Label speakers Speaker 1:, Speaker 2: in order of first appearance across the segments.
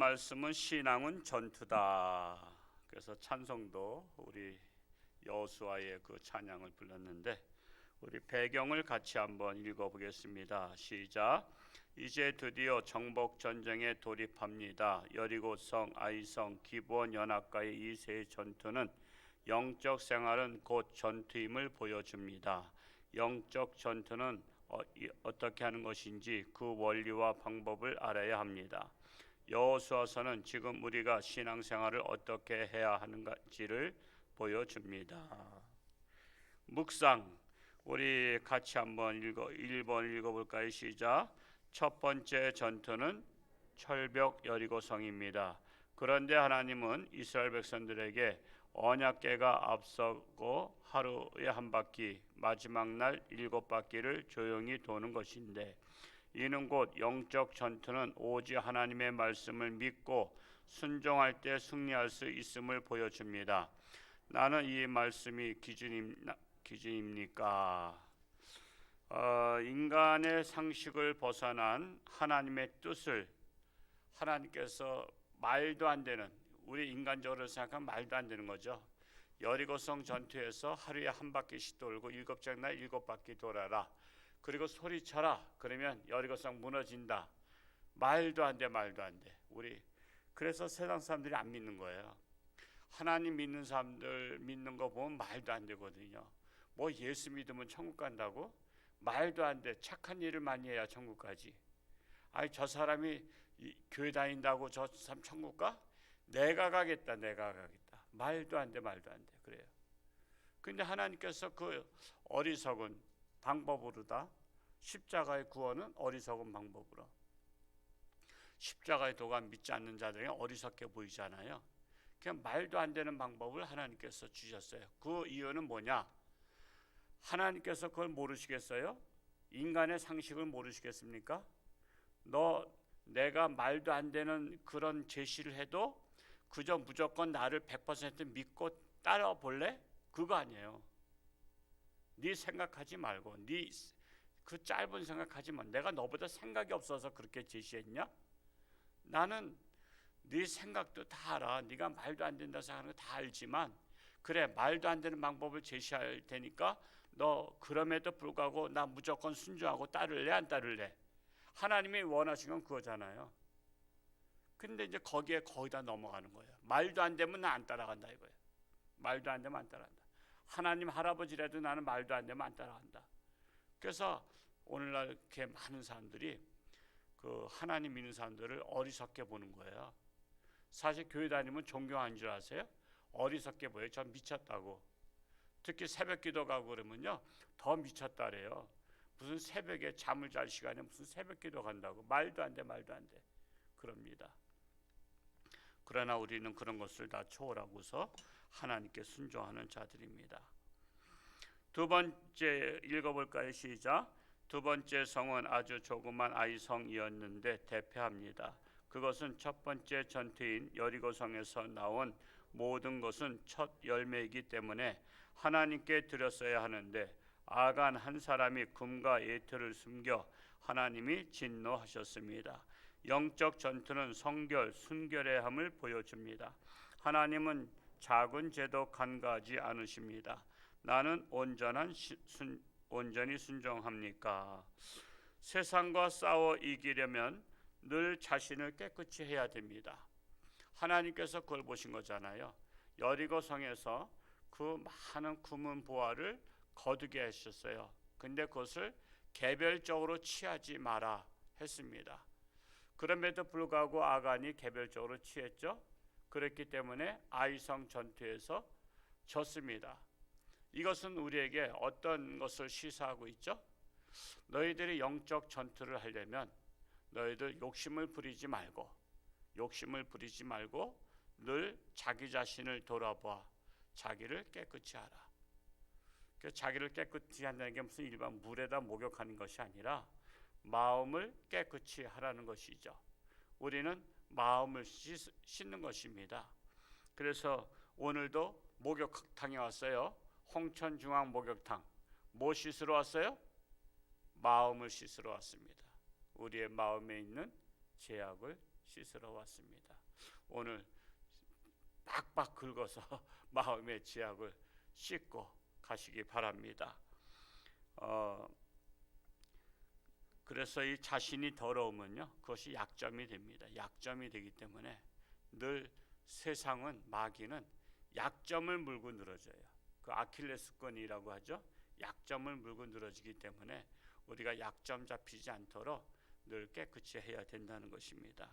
Speaker 1: 말씀은 신앙은 전투다. 그래서 찬송도 우리 여호수아의 그 찬양을 불렀는데 우리 배경을 같이 한번 읽어보겠습니다. 시작. 이제 드디어 정복 전쟁에 돌입합니다. 여리고성, 아이성, 기브온 연합가의 이 세 전투는 영적 생활은 곧 전투임을 보여줍니다. 영적 전투는 어, 떻게 하는 것인지 그 원리와 방법을 알아야 합니다. 여호수아서는 지금 우리가 신앙생활을 어떻게 해야 하는지를 보여줍니다. 묵상 우리 같이 한번 읽어 1번 읽어 볼까요? 시작. 첫 번째 전투는 철벽 여리고 성입니다. 그런데 하나님은 이스라엘 백성들에게 언약궤가 앞서고 하루에 한 바퀴 마지막 날 일곱 바퀴를 조용히 도는 것인데 이는 곧 영적 전투는 오직 하나님의 말씀을 믿고 순종할 때 승리할 수 있음을 보여줍니다. 나는 이 말씀이 기준임, 기준입 니까? 어, 인간의 상식을 벗어난 하나님의 뜻을 하나님께서 말도 안 되는 우리 인간적으로 생각하면 말도 안 되는 거죠. 여리고성 전투에서 하루에 한 바퀴씩 돌고 일곱 장날 일곱 바퀴 돌아라. 그리고 소리쳐라. 그러면 여리고성 무너진다. 말도 안 돼, 말도 안 돼. 우리 그래서 세상 사람들이 안 믿는 거예요. 하나님 믿는 사람들 믿는 거 보면 말도 안 되거든요. 뭐 예수 믿으면 천국 간다고? 말도 안 돼. 착한 일을 많이 해야 천국 가지. 아니 저 사람이 교회 다닌다고 저 사람 천국 가? 내가 가겠다. 내가 가겠다. 말도 안 돼. 말도 안 돼. 그래요. 근데 하나님께서 그 어리석은 방법으로다. 십자가의 구원은 어리석은 방법으로. 십자가의 도가 믿지 않는 자들에게 어리석게 보이잖아요. 그냥 말도 안 되는 방법을 하나님께서 주셨어요. 그 이유는 뭐냐? 하나님께서 그걸 모르시겠어요? 인간의 상식을 모르시겠습니까? 너 내가 말도 안 되는 그런 제시를 해도 그저 무조건 나를 100% 믿고 따라 볼래? 그거 아니에요. 네 생각하지 말고 네 그 짧은 생각하지 마. 내가 너보다 생각이 없어서 그렇게 제시했냐? 나는 네 생각도 다 알아. 네가 말도 안 된다 생각하는 거 다 알지만 그래 말도 안 되는 방법을 제시할 테니까 너 그럼에도 불구하고 나 무조건 순종하고 따를래 안 따를래? 하나님이 원하시는 건 그거잖아요. 근데 이제 거기에 거의 다 넘어가는 거예요. 말도 안 되면 나 안 따라간다 이거예요. 말도 안 되면 안 따라간다. 하나님 할아버지라도 나는 말도 안 되면 안 따라간다. 그래서 오늘날 이렇게 많은 사람들이 그 하나님 믿는 사람들을 어리석게 보는 거예요. 사실 교회 다니면 존경하는 줄 아세요? 어리석게 보여요. 전 미쳤다고. 특히 새벽 기도 가고 그러면요. 더 미쳤다래요. 무슨 새벽에 잠을 잘 시간에 무슨 새벽 기도 간다고. 말도 안 돼, 말도 안 돼. 그럽니다. 그러나 우리는 그런 것을 다 초월하고서 하나님께 순종하는 자들입니다. 두 번째 읽어볼까요? 시작. 두 번째 성은 아주 조그만 아이 성이었는데 대표합니다. 그것은 첫 번째 전투인 여리고 성에서 나온 모든 것은 첫 열매이기 때문에 하나님께 드렸어야 하는데 아간 한 사람이 금과 예틀을 숨겨 하나님이 진노하셨습니다. 영적 전투는 성결, 순결의 함을 보여줍니다. 하나님은 작은 죄도 간과하지 않으십니다. 나는 온전한 시, 순, 온전히 순종합니까? 세상과 싸워 이기려면 늘 자신을 깨끗이 해야 됩니다. 하나님께서 그걸 보신 거잖아요. 여리고 성에서 그 많은 구문 보화를 거두게 하셨어요. 근데 그것을 개별적으로 취하지 마라 했습니다. 그럼에도 불구하고 아간이 개별적으로 취했죠. 그렇기 때문에 아이성 전투에서 졌습니다. 이것은 우리에게 어떤 것을 시사하고 있죠? 너희들이 영적 전투를 하려면 너희들 욕심을 부리지 말고 욕심을 부리지 말고 늘 자기 자신을 돌아봐 자기를 깨끗이 하라. 그 자기를 깨끗이 한다는 게 무슨 일반 물에다 목욕하는 것이 아니라 마음을 깨끗이 하라는 것이죠. 우리는 마음을 씻는 것입니다. 그래서 오늘도 목욕탕에 왔어요. 홍천중앙 목욕탕. 뭐 씻으러 왔어요? 마음을 씻으러 왔습니다. 우리의 마음에 있는 제약을 씻으러 왔습니다. 오늘 빡빡 긁어서 마음의 제약을 씻고 가시기 바랍니다. 어, 그래서 이 자신이 더러우면요, 그것이 약점이 됩니다. 약점이 되기 때문에 늘 세상은 마귀는 약점을 물고 늘어져요. 그 아킬레스건이라고 하죠. 약점을 물고 늘어지기 때문에 우리가 약점 잡히지 않도록 늘 깨끗이 해야 된다는 것입니다.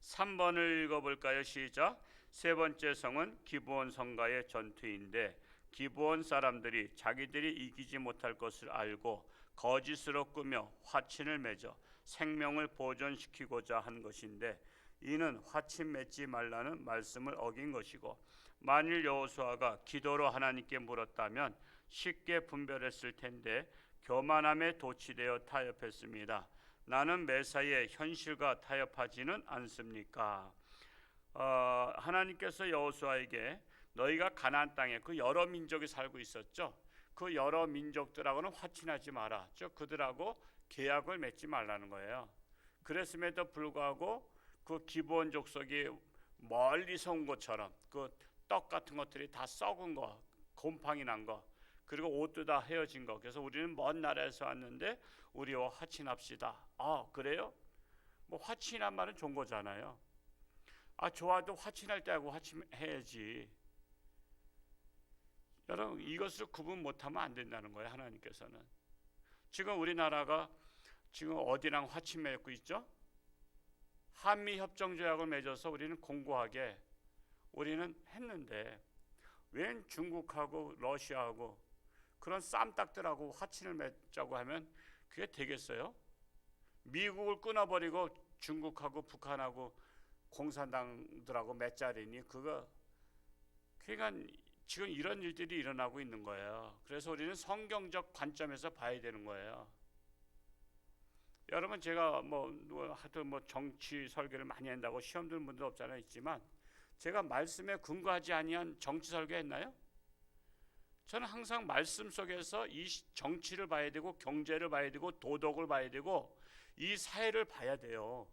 Speaker 1: 3번을 읽어볼까요? 시작. 세 번째 성은 기브온 성가의 전투인데 기브온 사람들이 자기들이 이기지 못할 것을 알고 거짓으로 꾸며 화친을 맺어 생명을 보존시키고자 한 것인데 이는 화친 맺지 말라는 말씀을 어긴 것이고 만일 여호수아가 기도로 하나님께 물었다면 쉽게 분별했을 텐데 교만함에 도취되어 타협했습니다. 나는 매사에 현실과 타협하지는 않습니까? 어, 하나님께서 여호수아에게 너희가 가나안 땅에 그 여러 민족이 살고 있었죠. 그 여러 민족들하고는 화친하지 마라. 즉 그들하고 계약을 맺지 말라는 거예요. 그랬음에도 불구하고 그 기본 족속이 멀리서 온 것처럼 그 떡 같은 것들이 다 썩은 거, 곰팡이 난 거, 그리고 옷도 다 헤어진 거. 그래서 우리는 먼 나라에서 왔는데 우리와 화친합시다. 아 그래요? 뭐 화친한 말은 좋은 거잖아요. 아 좋아도 화친할 때 하고 화친해야지. 여러분 이것을 구분 못하면 안 된다는 거예요 하나님께서는. 지금 우리나라가 지금 어디랑 화친 맺고 있죠? 한미 협정 조약을 맺어서 우리는 공고하게 우리는 했는데 웬 중국하고 러시아하고 그런 쌈딱들하고 화친을 맺자고 하면 그게 되겠어요? 미국을 끊어버리고 중국하고 북한하고 공산당들하고 맺자리니 그거 그러니까 지금 이런 일들이 일어나고 있는 거예요. 그래서 우리는 성경적 관점에서 봐야 되는 거예요. 여러분 제가 뭐, 뭐 하여튼 뭐 정치 설교를 많이 한다고 시험 드는 분들 없잖아요 있지만 제가 말씀에 근거하지 아니한 정치 설교했나요? 저는 항상 말씀 속에서 이 정치를 봐야 되고 경제를 봐야 되고 도덕을 봐야 되고 이 사회를 봐야 돼요.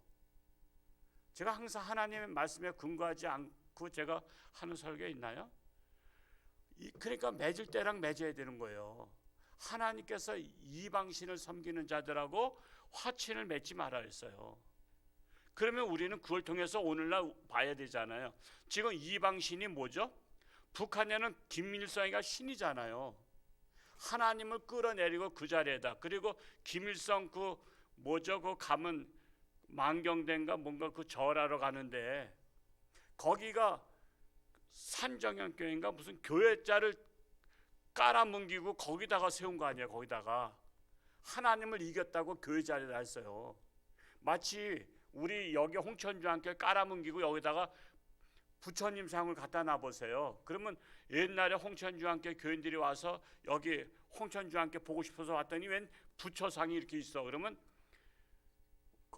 Speaker 1: 제가 항상 하나님의 말씀에 근거하지 않고 제가 하는 설교 있나요? 이, 그러니까 맺을 때랑 맺어야 되는 거예요. 하나님께서 이방신을 섬기는 자들하고 화친을 맺지 말아 했어요. 그러면 우리는 그걸 통해서 오늘날 봐야 되잖아요. 지금 이방신이 뭐죠? 북한에는 김일성이가 신이잖아요. 하나님을 끌어내리고 그 자리에다 그리고 김일성 그 뭐죠? 그 가면 만경대인가 뭔가 그 절하러 가는데 거기가 산정현 교회인가 무슨 교회자를 깔아뭉기고 거기다가 세운 거 아니에요? 거기다가 하나님을 이겼다고 교회 자리를 했어요. 마치 우리 여기 홍천주한테 깔아뭉기고 여기다가 부처님 상을 갖다 놔보세요. 그러면 옛날에 홍천주한테 교인들이 와서 여기 홍천주한테 보고 싶어서 왔더니 웬 부처상이 이렇게 있어. 그러면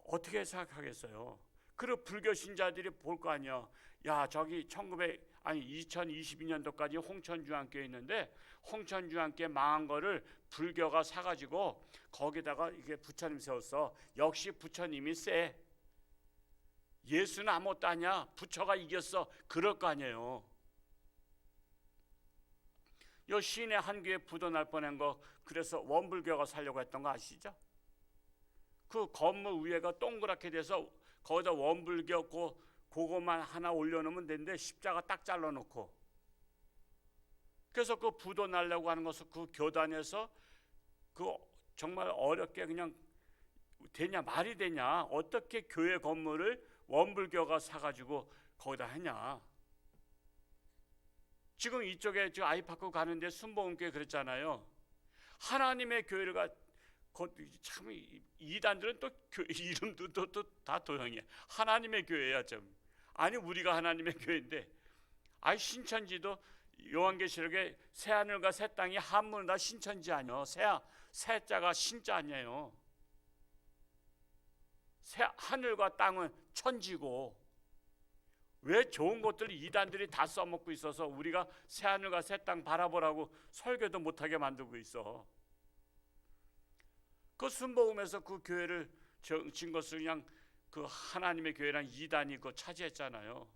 Speaker 1: 어떻게 생각하겠어요? 그리고 불교 신자들이 볼 거 아니야. 야 저기 1900 아니 2022년도까지 홍천주한교회 있는데 홍천주한교회 망한 거를 불교가 사가지고 거기다가 이게 부처님 세웠어. 역시 부처님이 세. 예수는 아무것도 아니야. 부처가 이겼어. 그럴 거 아니에요. 요 시내 한 교회 부도 날 뻔한 거 그래서 원불교가 살려고 했던 거 아시죠? 그 건물 위에가 동그랗게 돼서 거기다 원불교 고 그것만 하나 올려놓으면 되는데 십자가 딱 잘라놓고. 그래서 그 부도 날려고 하는 것을 그 교단에서 그 정말 어렵게 그냥 되냐 말이 되냐 어떻게 교회 건물을 원불교가 사가지고 거기다 하냐. 지금 이쪽에 저 아이파크 가는데 순복음교회 그랬잖아요. 하나님의 교회를 가, 참 이단들은 또 교회 이름도 또다 도형이야. 하나님의 교회야 좀 아니 우리가 하나님의 교회인데 아이 신천지도 요한계시록에 새 하늘과 새 땅이 한문은 다 신천지 아니요 새 새자가 신자 아니에요? 새 하늘과 땅은 천지고 왜 좋은 것들을 이단들이 다 써먹고 있어서 우리가 새 하늘과 새 땅 바라보라고 설교도 못하게 만들고 있어? 그 순복음에서 그 교회를 진 것을 그냥 그 하나님의 교회랑 이단이 그 차지했잖아요.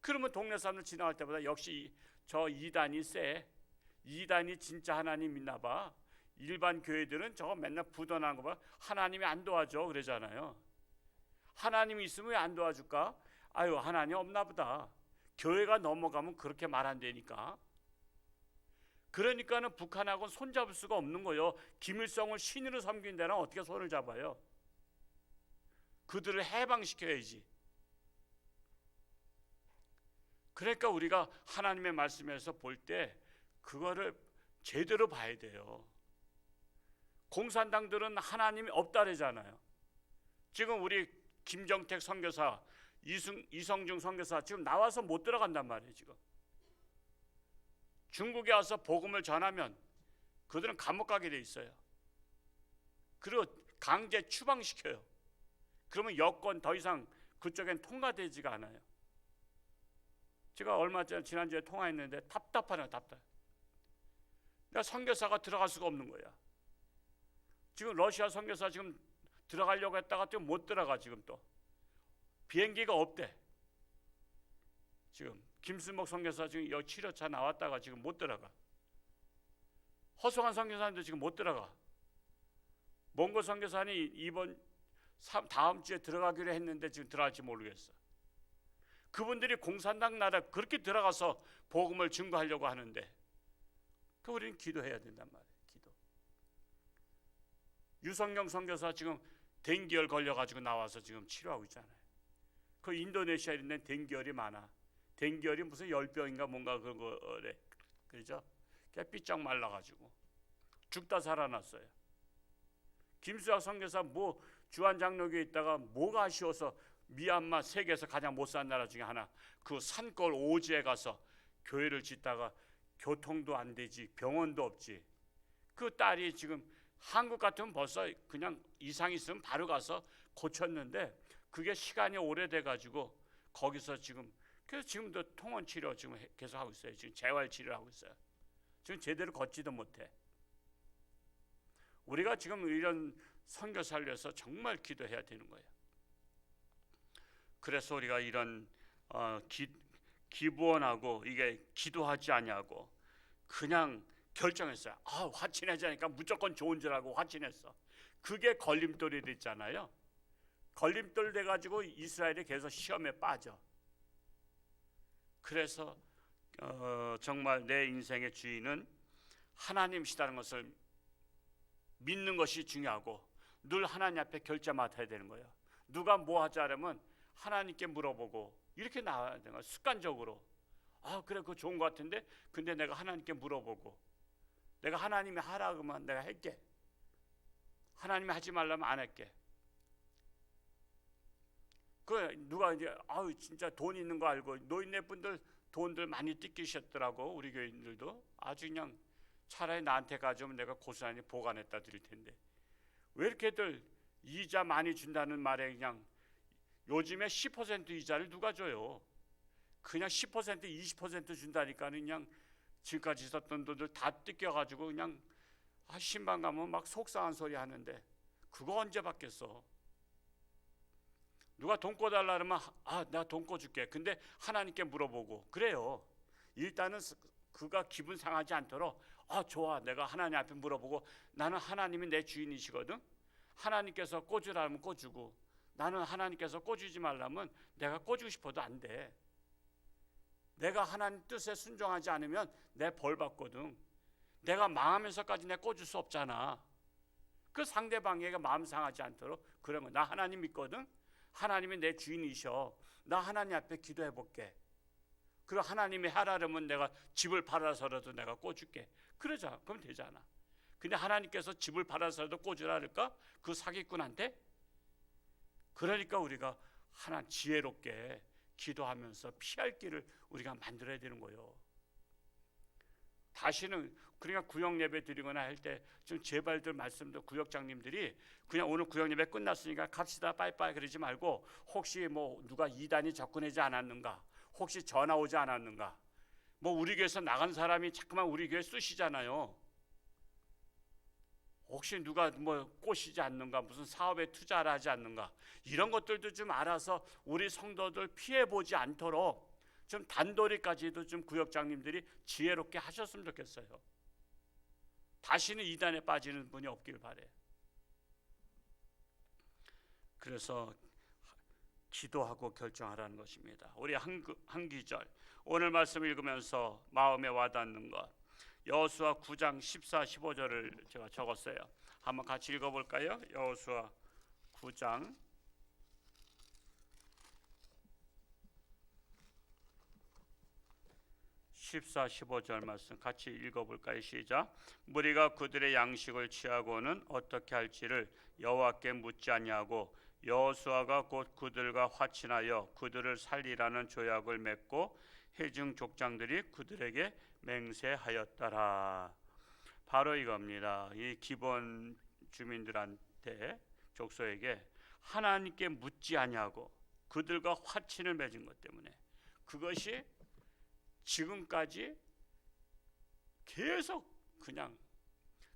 Speaker 1: 그러면 동네 사람들 지나갈 때마다 역시 이- 저 이단이 세. 이단이 진짜 하나님 믿나 봐. 일반 교회들은 저거 맨날 부도나는 거 봐. 하나님이 안 도와줘 그러잖아요. 하나님이 있으면 왜 안 도와줄까? 아유 하나님 없나 보다. 교회가 넘어가면 그렇게 말 안 되니까. 그러니까는 북한하고는 손잡을 수가 없는 거예요. 김일성을 신으로 섬긴 데는 어떻게 손을 잡아요? 그들을 해방시켜야지. 그러니까 우리가 하나님의 말씀에서 볼 때 그거를 제대로 봐야 돼요. 공산당들은 하나님이 없다래잖아요. 지금 우리 김정택 선교사, 이승, 이성중 선교사 지금 나와서 못 들어간단 말이에요. 지금 중국에 와서 복음을 전하면 그들은 감옥 가게 돼 있어요. 그리고 강제 추방시켜요. 그러면 여권 더 이상 그쪽엔 통과되지가 않아요. 제가 얼마 전 지난주에 통화했는데 답답하네요, 답답. 그러니까 선교사가 들어갈 수가 없는 거야. 지금 러시아 선교사 지금 들어가려고 했다가 또 못 들어가 지금 또 비행기가 없대. 지금 김순목 선교사 지금 여 치료차 나왔다가 지금 못 들어가. 허성한 선교사님도 지금 못 들어가. 몽고 선교사님 이번 삼- 다음 주에 들어가기로 했는데 지금 들어갈지 모르겠어. 그분들이 공산당 나라 그렇게 들어가서 복음을 증거하려고 하는데 그 우리는 기도해야 된단 말이에요. 기도. 유성경 선교사 지금 댕기열 걸려 가지고 나와서 지금 치료하고 있잖아요. 그 인도네시아에 있는 댕기열이 많아. 댕기열이 무슨 열병인가 뭔가 그런 거래. 그죠? 걔 삐쩍 말라 가지고 죽다 살아났어요. 김수학 선교사 뭐 주한 장로교에 있다가 뭐가 아쉬워서 미얀마 세계에서 가장 못 사는 나라 중에 하나 그 산골 오지에 가서 교회를 짓다가 교통도 안 되지 병원도 없지. 그 딸이 지금 한국 같으면 벌써 그냥 이상 있으면 바로 가서 고쳤는데 그게 시간이 오래돼 가지고 거기서 지금 그래서 지금도 통원 치료 지금 해- 계속 하고 있어요. 지금 재활 치료를 하고 있어요. 지금 제대로 걷지도 못해. 우리가 지금 이런 선교 살려서 정말 기도해야 되는 거예요. 그래서 우리가 이런 어, 기, 기부원하고 이게 기도하지 아니하고 그냥 결정했어요. 아 화친해자니까 무조건 좋은 줄 알고 화친했어. 그게 걸림돌이 됐잖아요. 걸림돌 돼 가지고 이스라엘이 계속 시험에 빠져. 그래서 어, 정말 내 인생의 주인은 하나님이시다는 것을 믿는 것이 중요하고 늘 하나님 앞에 결제 맡아야 되는 거예요. 누가 뭐 하자면 하나님께 물어보고 이렇게 나와야 되는 거예요. 습관적으로. 아 그래 그거 좋은 것 같은데? 근데 내가 하나님께 물어보고 내가 하나님이 하라 그러면 내가 할게. 하나님이 하지 말라면 안 할게. 그 누가 이제 아유 진짜 돈 있는 거 알고 노인네 분들 돈들 많이 뜯기셨더라고 우리 교인들도. 아주 그냥 차라리 나한테 가져오면 내가 고스란히 보관했다 드릴 텐데 왜 이렇게들 이자 많이 준다는 말에 그냥 요즘에 10% 이자를 누가 줘요? 그냥 10% 20% 준다니까 그냥 지금까지 있었던 돈들 다 뜯겨가지고 그냥 아, 신방 가면 막 속상한 소리 하는데 그거 언제 받겠어? 누가 돈 꿔달라 그러면 아 나 돈 꿔줄게. 근데 하나님께 물어보고 그래요. 일단은 스- 그가 기분 상하지 않도록 아 좋아 내가 하나님 앞에 물어보고 나는 하나님이 내 주인이시거든. 하나님께서 꿔주라면 꿔주고 나는 하나님께서 꿔주지 말라면 내가 꿔주고 싶어도 안 돼. 내가 하나님 뜻에 순종하지 않으면 내 벌 받거든. 내가 망하면서까지 내 꿔줄 수 없잖아. 그 상대방에게 마음 상하지 않도록 그런 거. 나 하나님 믿거든. 하나님이 내 주인이셔. 나 하나님 앞에 기도해 볼게. 그리고 하나님이 하라면 내가 집을 팔아서라도 내가 꿔줄게. 그러자. 그럼 되잖아. 근데 하나님께서 집을 팔아서라도 꿔주라 그럴까? 그 사기꾼한테? 그러니까 우리가 하나 지혜롭게 기도하면서 피할 길을 우리가 만들어야 되는 거예요. 다시는 그러니까 구역 예배 드리거나 할 때 좀 제발들 말씀도 구역장님들이 그냥 오늘 구역 예배 끝났으니까 갑시다 빠이빠이 그러지 말고 혹시 뭐 누가 이단이 접근하지 않았는가 혹시 전화 오지 않았는가 뭐 우리 교회에서 나간 사람이 자꾸만 우리 교회 쓰시잖아요 혹시 누가 뭐 꼬시지 않는가 무슨 사업에 투자를 하지 않는가 이런 것들도 좀 알아서 우리 성도들 피해 보지 않도록 좀 단도리까지도 좀 구역장님들이 지혜롭게 하셨으면 좋겠어요. 다시는 이단에 빠지는 분이 없길 바래. 그래서 기도하고 결정하라는 것입니다. 우리 한, 그- 한 기절 오늘 말씀 읽으면서 마음에 와닿는 것 여호수아 9장 14, 15절을 제가 적었어요. 한번 같이 읽어볼까요? 여호수아 9장 14, 15절 말씀 같이 읽어볼까요? 시작. 무리가 그들의 양식을 취하고는 어떻게 할지를 여호와께 묻지 아니하고 여호수아가 곧 그들과 화친하여 그들을 살리라는 조약을 맺고 해중 족장들이 그들에게 맹세하였더라. 바로 이겁니다. 이 기본 주민들한테 족소에게 하나님께 묻지 아니하고 그들과 화친을 맺은 것 때문에 그것이 지금까지 계속 그냥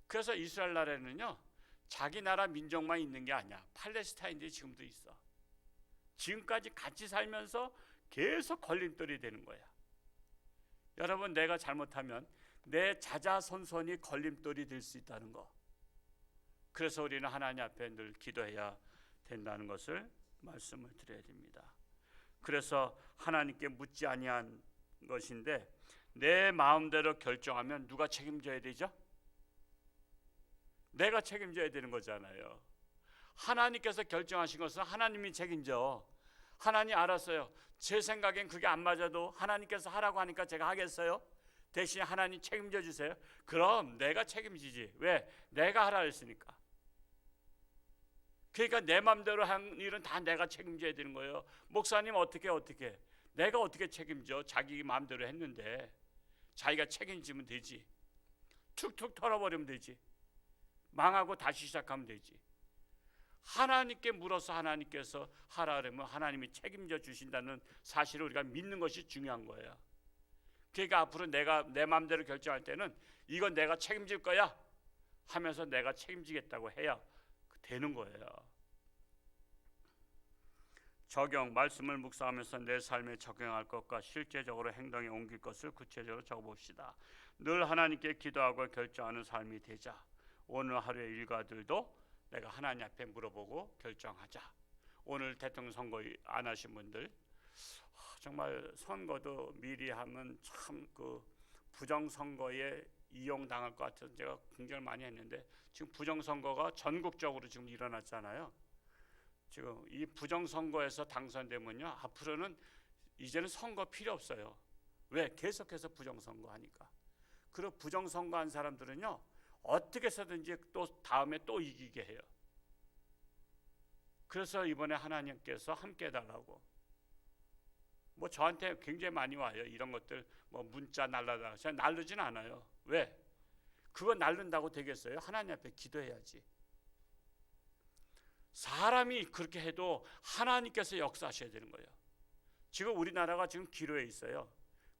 Speaker 1: 그래서 이스라엘 나라에는요 자기 나라 민족만 있는 게 아니야. 팔레스타인들이 지금도 있어. 지금까지 같이 살면서 계속 걸림돌이 되는 거야. 여러분 내가 잘못하면 내 자자손손이 걸림돌이 될 수 있다는 거. 그래서 우리는 하나님 앞에 늘 기도해야 된다는 것을 말씀을 드려야 됩니다. 그래서 하나님께 묻지 아니한 것인데 내 마음대로 결정하면 누가 책임져야 되죠? 내가 책임져야 되는 거잖아요. 하나님께서 결정하신 것은 하나님이 책임져. 하나님 알았어요. 제 생각엔 그게 안 맞아도 하나님께서 하라고 하니까 제가 하겠어요. 대신 하나님 책임져 주세요. 그럼 내가 책임지지. 왜? 내가 하라 했으니까. 그러니까 내 마음대로 한 일은 다 내가 책임져야 되는 거예요. 목사님 어떻게 어떻게? 내가 어떻게 책임져? 자기 마음대로 했는데 자기가 책임지면 되지. 툭툭 털어버리면 되지. 망하고 다시 시작하면 되지. 하나님께 물어서 하나님께서 하라 그러면 하나님이 책임져 주신다는 사실을 우리가 믿는 것이 중요한 거예요. 그러니까 앞으로 내가 내 마음대로 결정할 때는 이건 내가 책임질 거야 하면서 내가 책임지겠다고 해야 되는 거예요. 적용 말씀을 묵상하면서 내 삶에 적용할 것과 실제적으로 행동에 옮길 것을 구체적으로 적어봅시다. 늘 하나님께 기도하고 결정하는 삶이 되자. 오늘 하루의 일과들도 내가 하나님 앞에 물어보고 결정하자. 오늘 대통령 선거 안 하신 분들 정말 선거도 미리 하면 참 그 부정 선거에 이용당할 것 같아서 제가 굉장히 많이 했는데 지금 부정 선거가 전국적으로 지금 일어났잖아요. 지금 이 부정 선거에서 당선되면요 앞으로는 이제는 선거 필요 없어요. 왜? 계속해서 부정 선거 하니까. 그리고 부정 선거 한 사람들은요 어떻게 해서든지 또 다음에 또 이기게 해요. 그래서 이번에 하나님께서 함께 해달라고. 뭐 저한테 굉장히 많이 와요. 이런 것들 뭐 문자 날라다. 제가 날르진 않아요. 왜? 그거 날른다고 되겠어요? 하나님 앞에 기도해야지. 사람이 그렇게 해도 하나님께서 역사하셔야 되는 거예요. 지금 우리나라가 지금 기로에 있어요.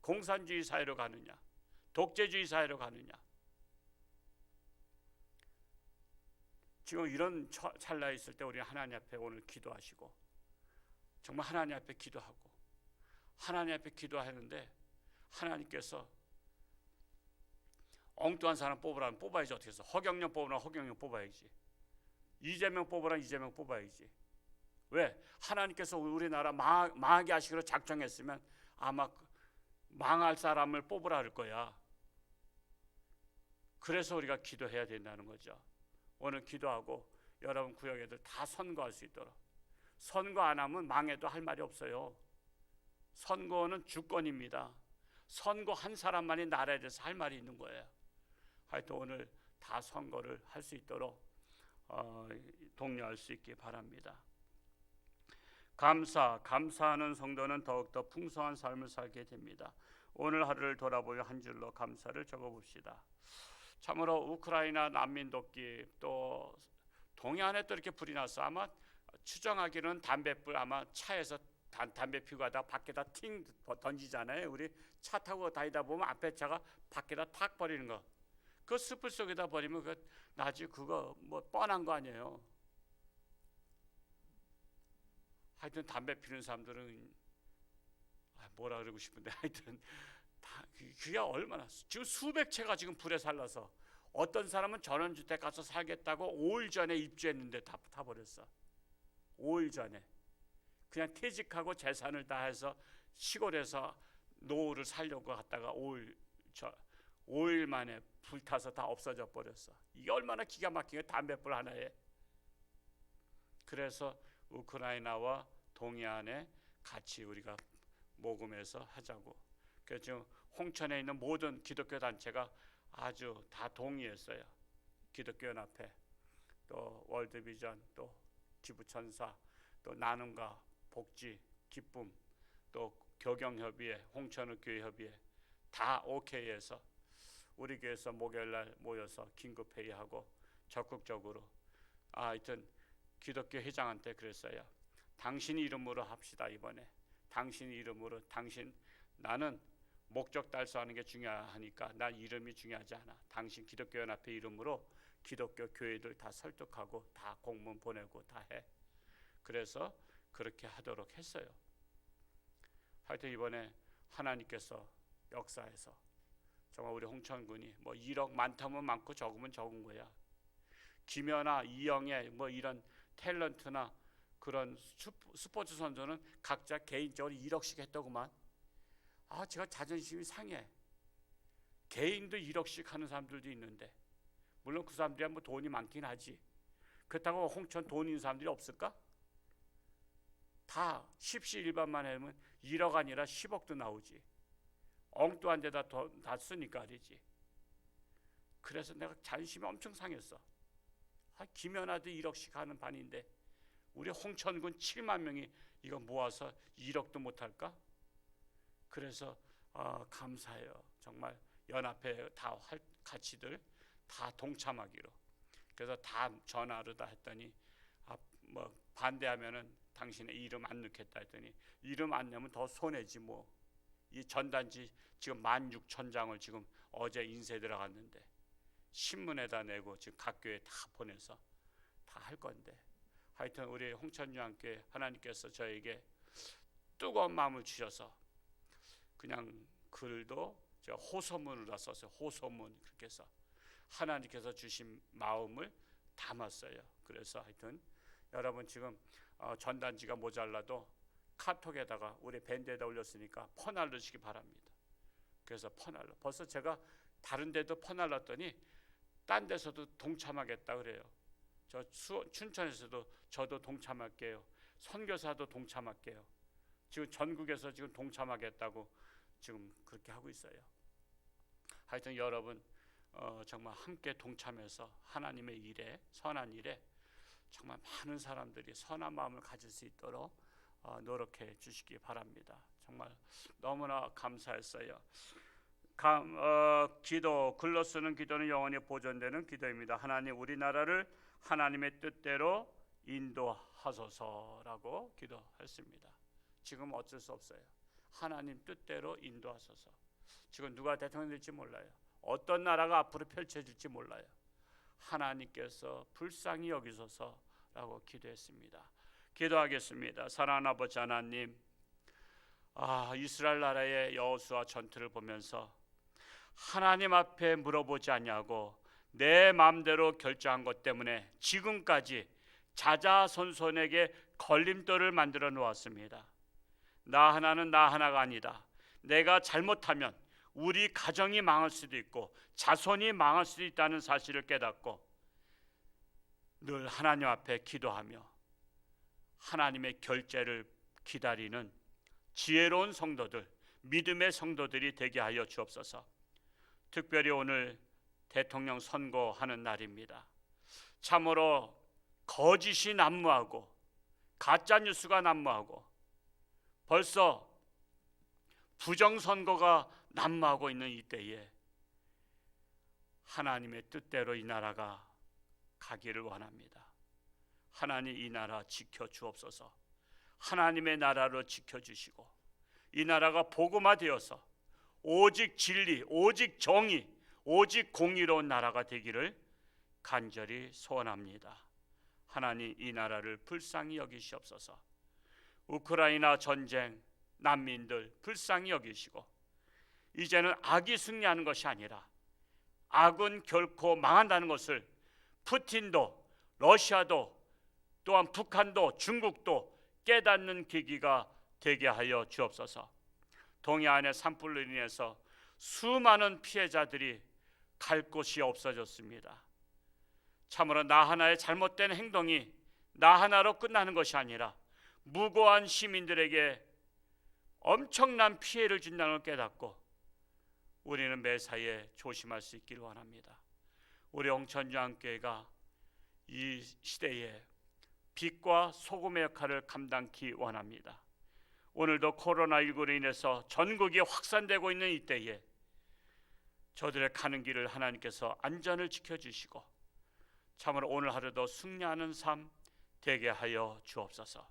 Speaker 1: 공산주의 사회로 가느냐, 독재주의 사회로 가느냐. 지금 이런 찰나에 있을 때 우리 하나님 앞에 오늘 기도하시고 정말 하나님 앞에 기도하고 하나님 앞에 기도하는데 하나님께서 엉뚱한 사람 뽑으라면 뽑아야지 어떻게 해서. 허경영 뽑으라 허경영 뽑아야지. 이재명 뽑으라 이재명 뽑아야지. 왜? 하나님께서 우리나라 망, 망하게 하시기로 작정했으면 아마 망할 사람을 뽑으라 할 거야. 그래서 우리가 기도해야 된다는 거죠 오늘 기도하고 여러분 구역 애들 다 선거할 수 있도록 선거 안 하면 망해도 할 말이 없어요 선거는 주권입니다 선거 한 사람만이 나라에 대해서 할 말이 있는 거예요 하여튼 오늘 다 선거를 할 수 있도록 어, 독려할 수 있기 바랍니다. 감사, 감사하는 성도는 더욱더 풍성한 삶을 살게 됩니다. 오늘 하루를 돌아보며 한 줄로 감사를 적어봅시다. 참으로 우크라이나 난민 돕기 또 동해안에 또 이렇게 불이 났어. 아마 추정하기는 담배불 아마 차에서 담배 피고 가다 밖에다 팅 던지잖아요. 우리 차 타고 다니다 보면 앞에 차가 밖에다 탁 버리는 거. 그 숯불 속에다 버리면 그 나중에 그거 뭐 뻔한 거 아니에요. 하여튼 담배 피우는 사람들은 아, 뭐라 그러고 싶은데 하여튼 다 그- 그게 얼마나 지금 수백 채가 지금 불에 살라서 어떤 사람은 전원주택 가서 살겠다고 5일 전에 입주했는데 다 타버렸어. 5일 전에 그냥 퇴직하고 재산을 다 해서 시골에서 노후를 살려고 갔다가 5일 저 5일 만에 불타서 다 없어져 버렸어. 이게 얼마나 기가 막히게 담배불 하나에. 그래서 우크라이나와 동해안에 같이 우리가 모금해서 하자고. 그래서 지금 홍천에 있는 모든 기독교 단체가 아주 다 동의했어요. 기독교 연합회, 또 월드비전, 또 기부천사, 또 나눔과 복지, 기쁨, 또 교경협의회, 홍천의 교회협의회 다 오케이해서 우리 교회에서 목요일 날 모여서 긴급 회의하고 적극적으로 아, 하여튼 기독교 회장한테 그랬어요. 당신 이름으로 합시다 이번에. 당신 이름으로 당신 나는 목적 달성하는 게 중요하니까 난 이름이 중요하지 않아. 당신 기독교 연합회 이름으로 기독교 교회들 다 설득하고 다 공문 보내고 다 해. 그래서 그렇게 하도록 했어요. 하여튼 이번에 하나님께서 역사에서 정말 우리 홍천군이 뭐 1억 많다면 많고 적으면 적은 거야. 김연아, 이영애 뭐 이런 탤런트나 그런 스포- 스포츠 선수는 각자 개인적으로 1억씩 했더구만. 아, 제가 자존심이 상해. 개인도 1억씩 하는 사람들도 있는데 물론 그 사람들이 뭐 돈이 많긴 하지. 그렇다고 홍천 돈 있는 사람들이 없을까? 다 십시 일반만 하면 1억 아니라 10억도 나오지. 엉뚱한 데다 더, 다 쓰니까 말이지. 그래서 내가 자존심이 엄청 상했어. 아, 김연아도 1억씩 하는 반인데 우리 홍천군 7만 명이 이거 모아서 1억도 못 할까? 그래서 아, 감사해요. 정말 연합회 다 할, 가치들 다 동참하기로. 그래서 다 전화로 다 했더니 아, 뭐 반대하면은 당신의 이름 안 넣겠다 했더니 이름 안 넣으면 더 손해지 뭐. 이 전단지 지금 16,000장을 지금 어제 인쇄 들어갔는데 신문에다 내고 지금 각 교회 다 보내서 다 할 건데 하여튼 우리 홍천유한교회 하나님께서 저에게 뜨거운 마음을 주셔서 그냥 글도 저 호소문으로 썼어요. 호소문 그렇게 해서 하나님께서 주신 마음을 담았어요. 그래서 하여튼 여러분 지금 어, 전단지가 모자라도 카톡에다가 우리 밴드에다 올렸으니까 퍼날르시기 바랍니다. 그래서 퍼날러. 벌써 제가 다른 데도 퍼날랐더니 딴 데서도 동참하겠다 그래요. 저 수, 춘천에서도 저도 동참할게요. 선교사도 동참할게요. 지금 전국에서 지금 동참하겠다고 지금 그렇게 하고 있어요. 하여튼 여러분 어, 정말 함께 동참해서 하나님의 일에 선한 일에 정말 많은 사람들이 선한 마음을 가질 수 있도록 어, 노력해 주시기 바랍니다. 정말 너무나 감사했어요. 감, 어, 기도 글로 쓰는 기도는 영원히 보존되는 기도입니다. 하나님 우리나라를 하나님의 뜻대로 인도하소서라고 기도했습니다. 지금 어쩔 수 없어요. 하나님 뜻대로 인도하소서. 지금 누가 대통령 될지 몰라요. 어떤 나라가 앞으로 펼쳐질지 몰라요. 하나님께서 불쌍히 여기소서라고 기도했습니다. 기도하겠습니다. 사랑하는 아버지 하나님, 아 이스라엘 나라의 여호수아 전투를 보면서 하나님 앞에 물어보지 않냐고 내 마음대로 결정한 것 때문에 지금까지 자자손손에게 걸림돌을 만들어 놓았습니다. 나 하나는 나 하나가 아니다. 내가 잘못하면 우리 가정이 망할 수도 있고 자손이 망할 수도 있다는 사실을 깨닫고 늘 하나님 앞에 기도하며 하나님의 결제를 기다리는 지혜로운 성도들, 믿음의 성도들이 되게 하여 주옵소서. 특별히 오늘 대통령 선거하는 날입니다. 참으로 거짓이 난무하고 가짜 뉴스가 난무하고 벌써 부정 선거가 난무하고 있는 이때에 하나님의 뜻대로 이 나라가 가기를 원합니다. 하나님 이 나라 지켜 주옵소서. 하나님의 나라로 지켜 주시고 이 나라가 복음화 되어서 오직 진리, 오직 정의, 오직 공의로운 나라가 되기를 간절히 소원합니다. 하나님 이 나라를 불쌍히 여기시옵소서. 우크라이나 전쟁 난민들 불쌍히 여기시고 이제는 악이 승리하는 것이 아니라 악은 결코 망한다는 것을 푸틴도 러시아도 또한 북한도 중국도 깨닫는 계기가 되게 하여 주옵소서. 동해안의 산불로 인해서 수많은 피해자들이 갈 곳이 없어졌습니다. 참으로 나 하나의 잘못된 행동이 나 하나로 끝나는 것이 아니라 무고한 시민들에게 엄청난 피해를 준다는 걸 깨닫고 우리는 매사에 조심할 수 있기를 원합니다. 우리 홍천주한교회가 이 시대에 빛과 소금의 역할을 감당키 원합니다. 오늘도 코로나19로 인해서 전국이 확산되고 있는 이때에 저들의 가는 길을 하나님께서 안전을 지켜주시고 참으로 오늘 하루도 승리하는 삶 되게 하여 주옵소서.